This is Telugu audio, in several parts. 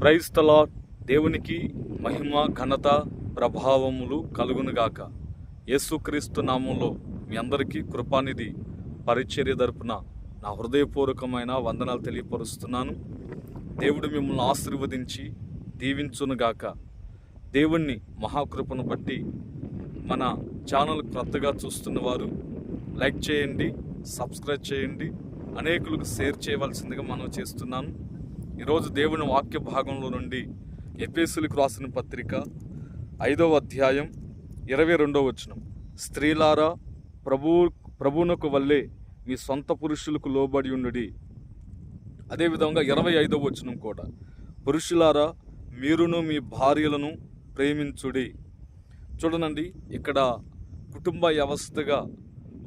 క్రైస్తలా దేవునికి మహిమ ఘనత ప్రభావములు కలుగునుగాక. యేసుక్రీస్తు నామంలో మీ అందరికీ కృపానిధి పరిచర్య తరపున నా హృదయపూర్వకమైన వందనాలు తెలియపరుస్తున్నాను. దేవుడు మిమ్మల్ని ఆశీర్వదించి దీవించునుగాక. దేవుణ్ణి మహాకృపను బట్టి మన ఛానల్ క్రొత్తగా చూస్తున్న వారు లైక్ చేయండి సబ్స్క్రైబ్ చేయండి. అనేకులకు షేర్ చేయవలసిందిగా మనం చేస్తున్నాను. ఈరోజు దేవుని వాక్య భాగంలో నుండి ఎపేసులకు రాసిన పత్రిక ఐదవ అధ్యాయం ఇరవై రెండవ వచనం. స్త్రీలారా ప్రభు ప్రభువునకు వల్లే మీ సొంత పురుషులకు లోబడి ఉండుడి. అదేవిధంగా ఇరవై ఐదవ వచనం కూడా. పురుషులారా మీరును మీ భార్యలను ప్రేమించుడి. చూడనండి ఇక్కడ కుటుంబ వ్యవస్థగా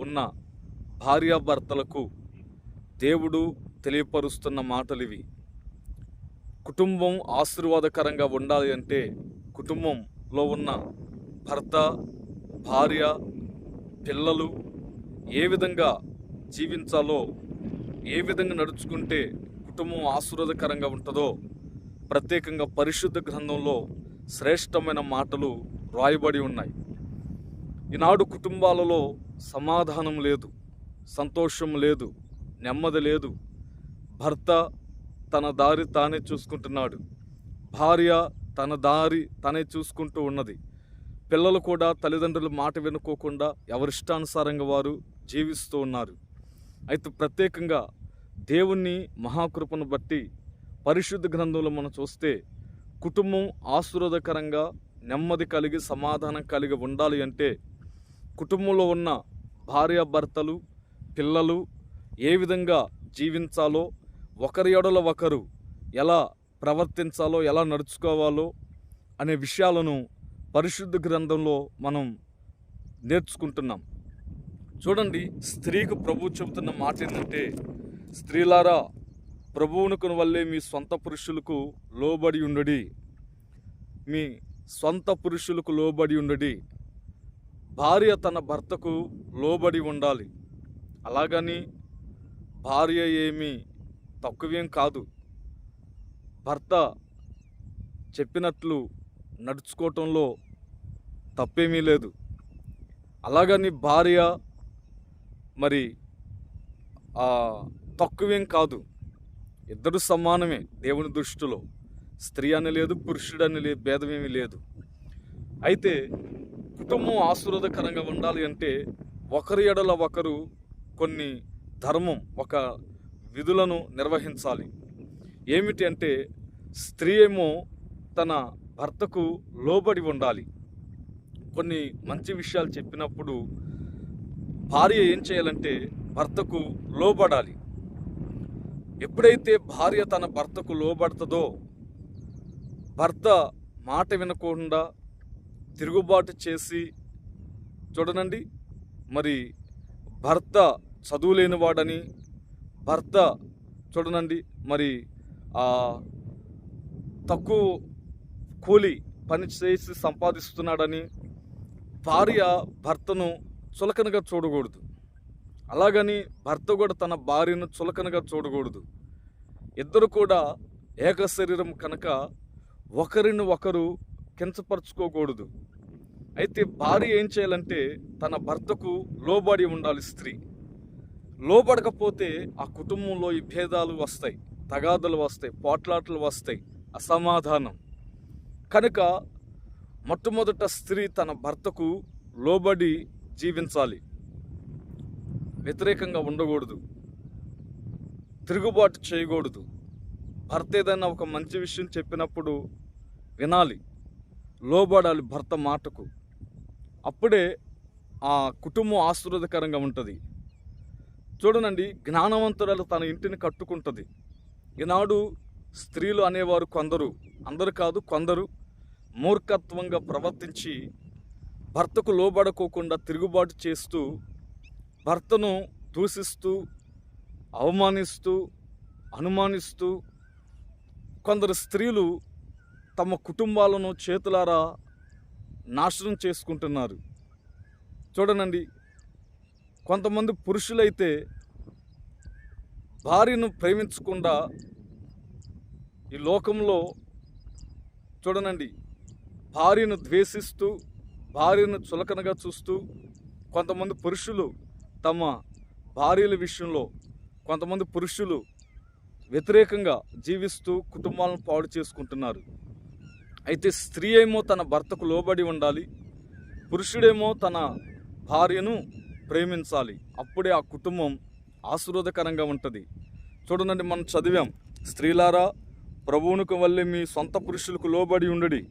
ఉన్న భార్యాభర్తలకు దేవుడు తెలియపరుస్తున్న మాటలు ఇవి కుటుంబం ఆశీర్వాదకరంగా ఉండాలి అంటే కుటుంబంలో ఉన్న భర్త భార్య పిల్లలు ఏ విధంగా జీవించాలో ఏ విధంగా నడుచుకుంటే కుటుంబం ఆశీర్వాదకరంగా ఉంటుందో ప్రత్యేకంగా పరిశుద్ధ గ్రంథంలో శ్రేష్టమైన మాటలు రాయబడి ఉన్నాయి. ఈనాడు కుటుంబాలలో సమాధానం లేదు సంతోషం లేదు నెమ్మది లేదు. భర్త తన దారి తానే చూసుకుంటున్నాడు. భార్య తన దారి తనే చూసుకుంటూ ఉన్నది. పిల్లలు కూడా తల్లిదండ్రుల మాట వినుకోకుండా ఎవరిష్టానుసారంగా వారు జీవిస్తూ ఉన్నారు. అయితే ప్రత్యేకంగా దేవుణ్ణి మహాకృపను బట్టి పరిశుద్ధ గ్రంథంలో మనం చూస్తే కుటుంబం ఆశీర్వాదకరంగా నెమ్మది కలిగి సమాధానం కలిగి ఉండాలి అంటే కుటుంబంలో ఉన్న భార్యాభర్తలు పిల్లలు ఏ విధంగా జీవించాలో ఒకరి ఎడల ఒకరు ఎలా ప్రవర్తించాలో ఎలా నడుచుకోవాలో అనే విషయాలను పరిశుద్ధ గ్రంథంలో మనం నేర్చుకుంటున్నాం. చూడండి స్త్రీకు ప్రభు చెబుతున్న మాట ఏంటంటే స్త్రీలారా ప్రభువునుకుని వల్లే మీ సొంత పురుషులకు లోబడి ఉండడి. మీ సొంత పురుషులకు లోబడి ఉండడి. భార్య తన భర్తకు లోబడి ఉండాలి. అలాగని భార్య ఏమీ తక్కువేం కాదు. భర్త చెప్పినట్లు నడుచుకోవటంలో తప్పేమీ లేదు. అలాగని భార్య మరి తక్కువేం కాదు. ఇద్దరు సమానమే దేవుని దృష్టిలో. స్త్రీ అని లేదు పురుషుడు అని లేదు భేదమేమీ లేదు. అయితే కుటుంబం ఆశీర్వాదకరంగా ఉండాలి అంటే ఒకరి ఎడల ఒకరు కొన్ని ధర్మం ఒక విధులను నిర్వహించాలి. ఏమిటి అంటే స్త్రీ ఏమో తన భర్తకు లోబడి ఉండాలి. కొన్ని మంచి విషయాలు చెప్పినప్పుడు భార్య ఏం చేయాలంటే భర్తకు లోబడాలి. ఎప్పుడైతే భార్య తన భర్తకు లోబడుతుందో భర్త మాట వినకుండా తిరుగుబాటు చేసి చూడనండి మరి భర్త చదువులేనివాడని భర్త చూడనండి మరి తక్కువ కూలి పని చేసి సంపాదిస్తున్నాడని భార్య భర్తను చులకనగా చూడకూడదు. అలాగని భర్త కూడా తన భార్యను చులకనగా చూడకూడదు. ఇద్దరు కూడా ఏక శరీరం కనుక ఒకరిని ఒకరు కించపరచుకోకూడదు. అయితే భార్య ఏం చేయాలంటే తన భర్తకు లోబడి ఉండాలి స్త్రీ. లోబడకపోతే ఆ కుటుంబంలో ఈ భేదాలు వస్తాయి తగాదులు వస్తాయి పోట్లాటలు వస్తాయి అసమాధానం. కనుక మొట్టమొదట స్త్రీ తన భర్తకు లోబడి జీవించాలి. వ్యతిరేకంగా ఉండకూడదు. తిరుగుబాటు చేయకూడదు. భర్త ఏదైనా ఒక మంచి విషయం చెప్పినప్పుడు వినాలి. లోబడాలి భర్త మాటకు. అప్పుడే ఆ కుటుంబం ఆశీర్వాదకరంగా ఉంటుంది. చూడనండి జ్ఞానవంతురాలు తన ఇంటిని కట్టుకుంటుంది. ఈనాడు స్త్రీలు అనేవారు కొందరు అందరు కాదు కొందరు మూర్ఖత్వంగా ప్రవర్తించి భర్తకు లోబడుకోకుండా తిరుగుబాటు చేస్తూ భర్తను దూషిస్తూ అవమానిస్తూ అనుమానిస్తూ కొందరు స్త్రీలు తమ కుటుంబాలను చేతులారా నాశనం చేసుకుంటున్నారు. చూడనండి కొంతమంది పురుషులైతే భార్యను ప్రేమించకుండా ఈ లోకంలో చూడనండి భార్యను ద్వేషిస్తూ భార్యను చులకనగా చూస్తూ కొంతమంది పురుషులు తమ భార్యల విషయంలో కొంతమంది పురుషులు వ్యతిరేకంగా జీవిస్తూ కుటుంబాలను పాడు చేసుకుంటున్నారు. అయితే స్త్రీ ఏమో తన భర్తకు లోబడి ఉండాలి పురుషుడేమో తన భార్యను ప్రేమించాలి. అప్పుడే ఆ కుటుంబం ఆశీర్వాదకరంగా ఉంటుంది. చూడండి మనం చదివాం. స్త్రీలారా ప్రభువునికి వల్లే మీ సొంత పురుషులకు లోబడి ఉండడి.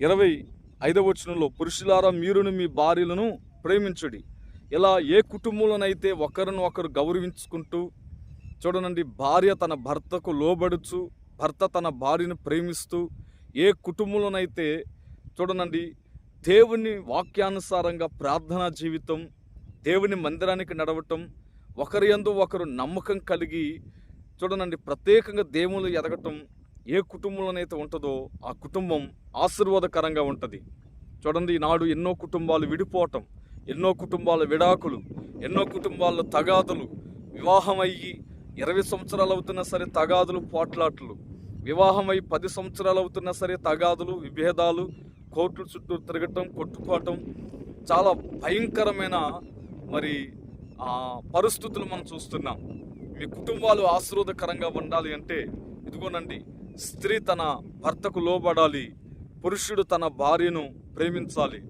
ఇరవై ఐదవ వచనంలో పురుషులారా మీరును మీ భార్యలను ప్రేమించుడి. ఇలా ఏ కుటుంబంలోనైతే ఒకరిని ఒకరు గౌరవించుకుంటూ చూడనండి భార్య తన భర్తకు లోబడుచు భర్త తన భార్యను ప్రేమిస్తూ ఏ కుటుంబంలోనైతే చూడనండి దేవుని వాక్యానుసారంగా ప్రార్థనా జీవితం దేవుని మందిరానికి నడవటం ఒకరి ఎందు ఒకరు నమ్మకం కలిగి చూడనండి ప్రత్యేకంగా దేవుళ్ళు ఎదగటం ఏ కుటుంబంలోనైతే ఉంటుందో ఆ కుటుంబం ఆశీర్వాదకరంగా ఉంటుంది. చూడండి ఈనాడు ఎన్నో కుటుంబాలు విడిపోవటం ఎన్నో కుటుంబాల విడాకులు ఎన్నో కుటుంబాల తగాదులు వివాహం అయ్యి ఇరవై సంవత్సరాలు అవుతున్నా సరే తగాదులు పోట్లాట్లు వివాహం అయ్యి పది సంవత్సరాలు అవుతున్నా సరే తగాదులు విభేదాలు కోర్టుల చుట్టూ తిరగటం కొట్టుకోవటం చాలా భయంకరమైన మరి ఆ పరిస్థితులు మనం చూస్తున్నాం. మీ కుటుంబాలు ఆశీర్వాదకరంగా ఉండాలి అంటే ఇదిగోనండి స్త్రీ తన భర్తకు లోబడాలి పురుషుడు తన భార్యను ప్రేమించాలి.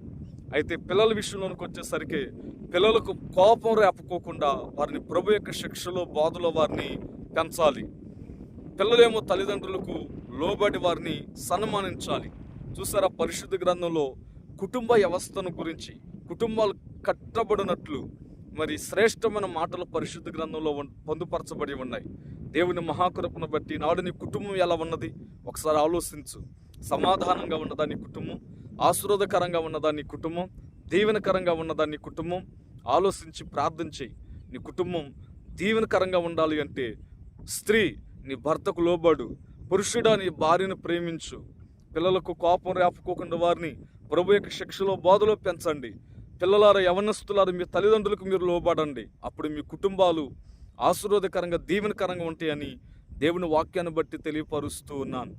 అయితే పిల్లల విషయంలోనికి వచ్చేసరికి పిల్లలకు కోపం రేపుకోకుండా వారిని ప్రభు యొక్క శిక్షలో బాధలో వారిని పెంచాలి. పిల్లలేమో తల్లిదండ్రులకు లోబడి వారిని సన్మానించాలి. చూసారా పరిశుద్ధ గ్రంథంలో కుటుంబ వ్యవస్థను గురించి కుటుంబాలు కట్టబడినట్లు మరి శ్రేష్టమైన మాటలు పరిశుద్ధ గ్రంథంలో పొందుపరచబడి ఉన్నాయి. దేవుని మహాకృపను బట్టి నాడు నీ కుటుంబం ఎలా ఉన్నది? ఒకసారి ఆలోచించు. సమాధానంగా ఉన్నదా నీ కుటుంబం? ఆశీర్వాదకరంగా ఉన్నదా నీ కుటుంబం? దీవెనకరంగా ఉన్నదా నీ కుటుంబం? ఆలోచించి ప్రార్థన చేయి. నీ కుటుంబం దీవెనకరంగా ఉండాలి అంటే స్త్రీ నీ భర్తకు లోబడు పురుషుడా నీ భార్యను ప్రేమించు. పిల్లలకు కోపం రేపుకోకుండా వారిని ప్రభు యొక్క శిక్షలో బోధలో పెంచండి. పిల్లలారా యవనస్తులారు మీ తల్లిదండ్రులకు మీరు లోబడండి. అప్పుడు మీ కుటుంబాలు ఆశీర్వాదకరంగా దీవెనకరంగా ఉంటాయని దేవుని వాక్యాన్ని బట్టి తెలియపరుస్తూ ఉన్నాను.